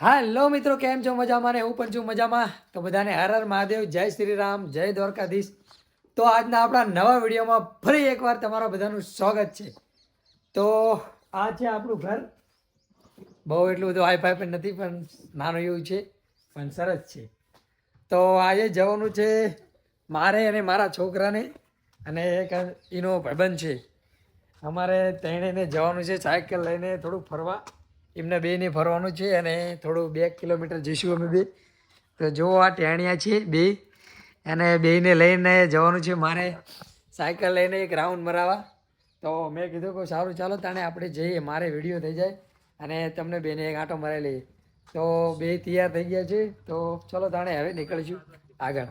હાલો મિત્રો, કેમ છો? મજામાં ને? હું પણ છું મજામાં. તો બધાને હર હર મહાદેવ, જય શ્રી રામ, જય દ્વારકાધીશ. તો આજના આપણા નવા વિડીયોમાં ફરી એકવાર તમારા બધાનું સ્વાગત છે. તો આ છે આપણું ઘર. બહુ એટલું બધું હાઈ ફાઈ પણ નથી, પણ નાનું એવું છે, પણ સરસ છે. તો આજે જવાનું છે મારે અને મારા છોકરાને અને એક એનો ભાઈબંધ છે. અમારે તેણીને જવાનું છે સાયકલ લઈને થોડુંક ફરવા. એમને બેને ફરવાનું છે અને થોડું બે કિલોમીટર જઈશું અમે બે. તો જો આ ટેણિયા છે બે. અને બેને લઈને જવાનું છે. મારે સાયકલ લઈને એક રાઉન્ડ મરાવા. તો મેં કીધું કે સારું, ચાલો તાણે આપણે જઈએ. મારે વીડિયો થઈ જાય અને તમને બેને એક આંટો મરાવી લઈએ. તો બે તૈયાર થઈ ગયા છે. તો ચલો તાણે હવે નીકળીશું આગળ.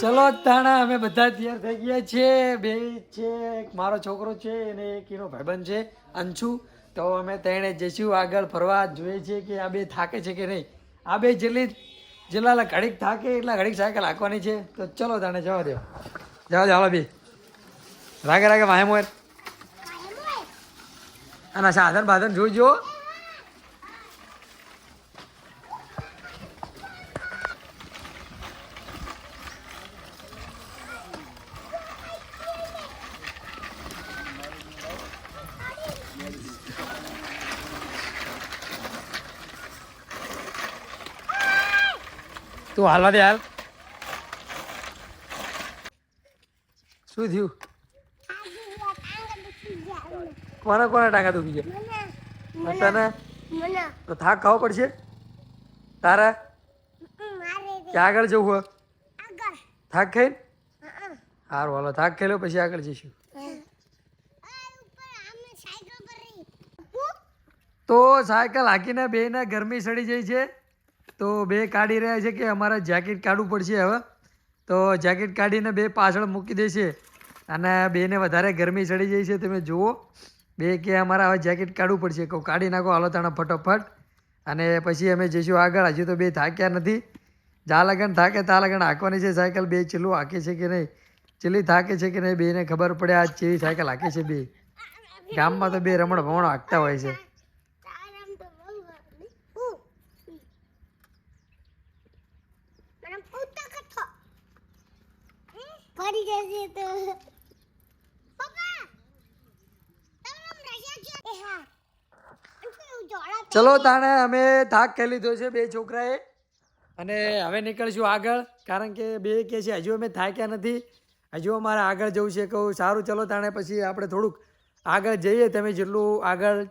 ચલો તાણા અમે બધા તૈયાર થઈ ગયા છીએ બે છે એક મારો છોકરો છે અને એક એનો ભાઈબંધ છે અંશુ. તો અમે તેણે જઈશું આગળ ફરવા જોઈએ છીએ કે આ બે થાકે છે કે નહીં. આ બે જેટલી જેટલા ઘડીક થાકે એટલા ઘડીક સાયકલ હાંકવાની છે. તો ચલો તાણે જવા દો. જવા દો હાલો બી. રાગે રાગે વાહે મોર અને સાધન બાધન જોઈજો તું હાલવા દે હાલ. શું થયું? કોના કોના ટાંકા દુખી ગયા? તને તો થાક ખાવો પડશે? તારા? કે આગળ જવું હોય? થાક ખાઈ? સારું હાલો, થાક ખાઈ લો, પછી આગળ જઈશું. તો સાયકલ હાકીને બેના ગરમી સડી જાય છે. તો બે કાઢી રહ્યા છે કે અમારે જેકેટ કાઢવું પડશે હવે. તો જેકેટ કાઢીને બે પાછળ મૂકી દેશે. અને બેને વધારે ગરમી ચડી જાય છે, તમે જુઓ. બે કે અમારે હવે જેકેટ કાઢવું પડશે. કહું, કાઢી નાખો, હાલો તાણે ફટોફટ. અને પછી અમે જઈશું આગળ. હજુ તો બે થાક્યા નથી. જા લગન થાકે, તા લગન હાંકવાની છે સાયકલ. બે ચીલું હાંકે છે કે નહીં? ચીલી થાકે છે કે નહીં બેને ખબર પડે, આ ચીલી સાયકલ હાંકે છે બે. ગામમાં તો બે રમણ ભમણ હાંકતા હોય છે. જશે તો ચલો તાણે અમે થાક ખાઈ લીધો છે બે છોકરાએ. અને હવે નીકળશું આગળ કારણ કે બે કે છે હજુ અમે થાક્યા નથી. હજુ અમારે આગળ જવું છે કહું સારું ચલો તાણે પછી આપણે થોડુંક આગળ જઈએ તમે જેટલું આગળ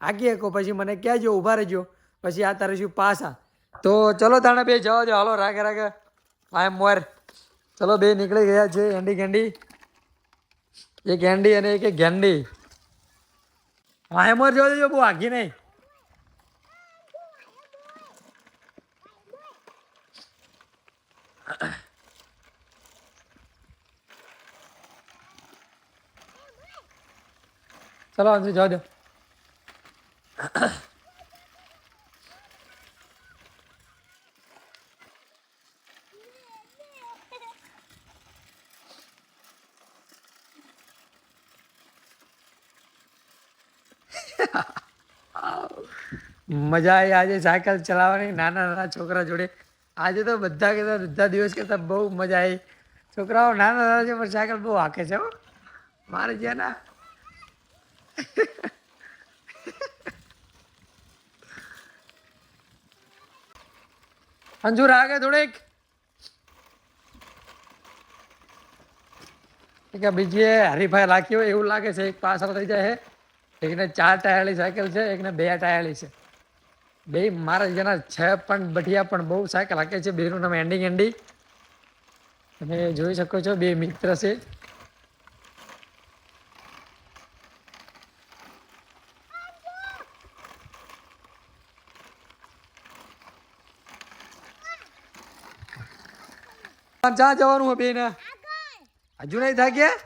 આગી શકો પછી મને કહેજો ઊભા રહેજો પછી આ તારે શું પાસા. તો ચલો તાણે બે જવા દો હાલો રાગે રાગે. એમ મોર ચલો બે નીકળી ગયા છે એન્ડી ગેંડી એક એંડી અને એક ગેંડી વાય જોઈ દેજો બહુ આગી નહીં. ચલો અંશુ જવા દો મજા આવી. આજે સાયકલ ચલાવવાની નાના નાના છોકરા જોડે. આજે તો બધા કરતા બધા દિવસ કરતાં બહુ મજા આવી. છોકરાઓ નાના નાના છે, પણ સાયકલ બહુ હાકે છે મારે જ્યાં ના. અંજુર, આગે થોડીક. એક બીજી હરીફાઈ રાખી હોય એવું લાગે છે, એક પાછળ થઈ જાય છે. એકને ચાર ટાયરવાળી સાયકલ છે, એકને બે ટાયરની છે. બે મારા જેના છે પણ બઢિયા પણ બહુ સાયકલ હાકે છે બેનું નામ એન્ડિંગ એન્ડી. તમે જોઈ શકો છો બે મિત્ર છે. જ્યાં જવાનું હોય બેને હજુ નહીં થાક્યા?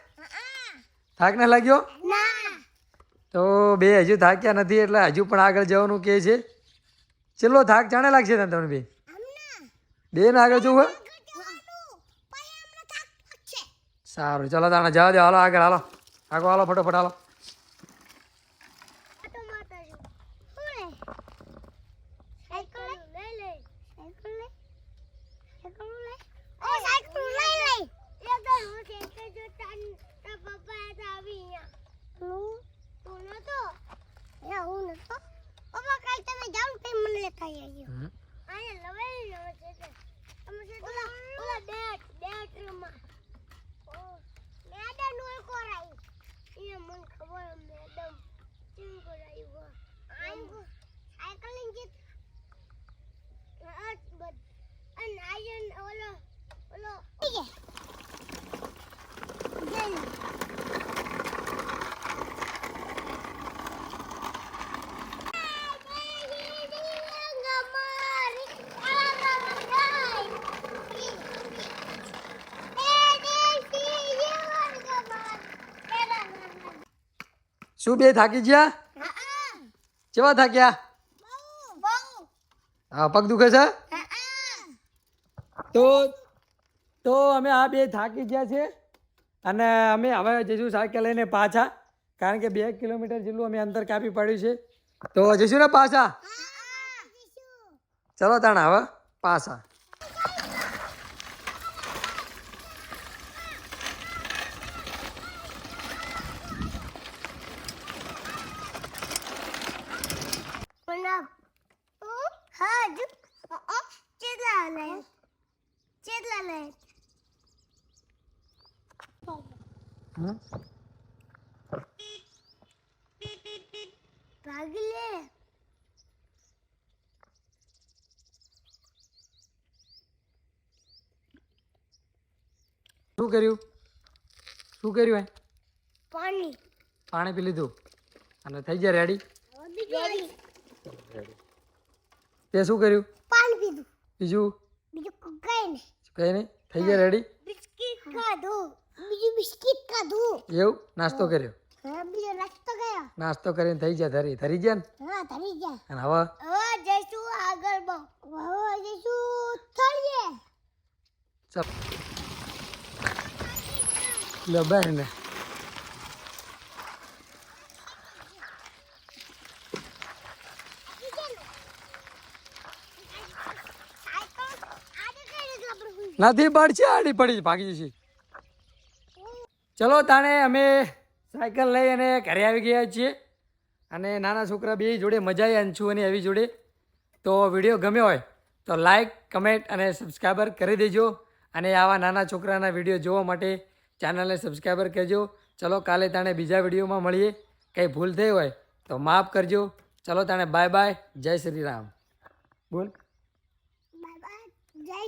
થાક ના. લાગ્યો તો બે હજુ થાક્યા નથી એટલે હજુ પણ આગળ જવાનું કે છે. ચેટલો થાક જાણે લાગશે તને તમને બે? બે ને આગળ જોવું સારું ચલો તાણે જવા દો. હાલો આગળ હાલો. આગળ હાલો ફટોફટ હાલો. આઈ સાયકલિંગ જીત હા બદ અને આયન ઓલો ઓલો ઠીક છે જય શું બે થાકી ગયા? કેવા થાક્યા હા પગ દુખે છે? તો તો અમે આ બે થાકી ગયા છે અને અમે હવે જઈશું સાયકલ લઈને પાછા કારણ કે બે કિલોમીટર જેટલું અમે અંતર કાપી પડ્યું છે. તો જઈશું ને પાછા? ચલો તાણ હવે પાછા. હમ? ભાગલે શું કર્યું? શું કર્યું પાણી. પાણી પી લીધું. અને થઈ ગયા રેડી રેડી તે શું કર્યું? પાણી પીધું. બીજું? બીજું કઈ નહીં. કઈ નહીં થઈ ગયા રેડી બિસ્કિટ ખાધું. બીજું બિસ્કિટ ખાધું. એવું? નાસ્તો કર્યો? હા બીજો નાસ્તો ગયો નાસ્તો કરીને થઈ ગયા ધરી ધરી ગયા ને? હા ધરી જા અને હવે? હવે જઈશું આગળ બહુ હવે જઈશું થોડીએ ચાલ. લે ને નથી પડશે આડી પડી ભાગી જશે. ચલો તાણે અમે સાયકલ લઈ અને ઘરે આવી ગયા છીએ. અને નાના છોકરા બે જોડે મજા આવી અંશુ અને એવી જોડે. તો વીડિયો ગમ્યો હોય તો લાઈક કમેન્ટ અને સબસ્ક્રાઈબર કરી દેજો. અને આવા નાના છોકરાના વીડિયો જોવા માટે ચેનલને સબસ્ક્રાઈબર કરજો ચલો કાલે તાણે બીજા વિડીયોમાં મળીએ. કંઈ ભૂલ થઈ હોય તો માફ કરજો. ચલો તાણે બાય બાય જય શ્રી રામ. બોલ. જય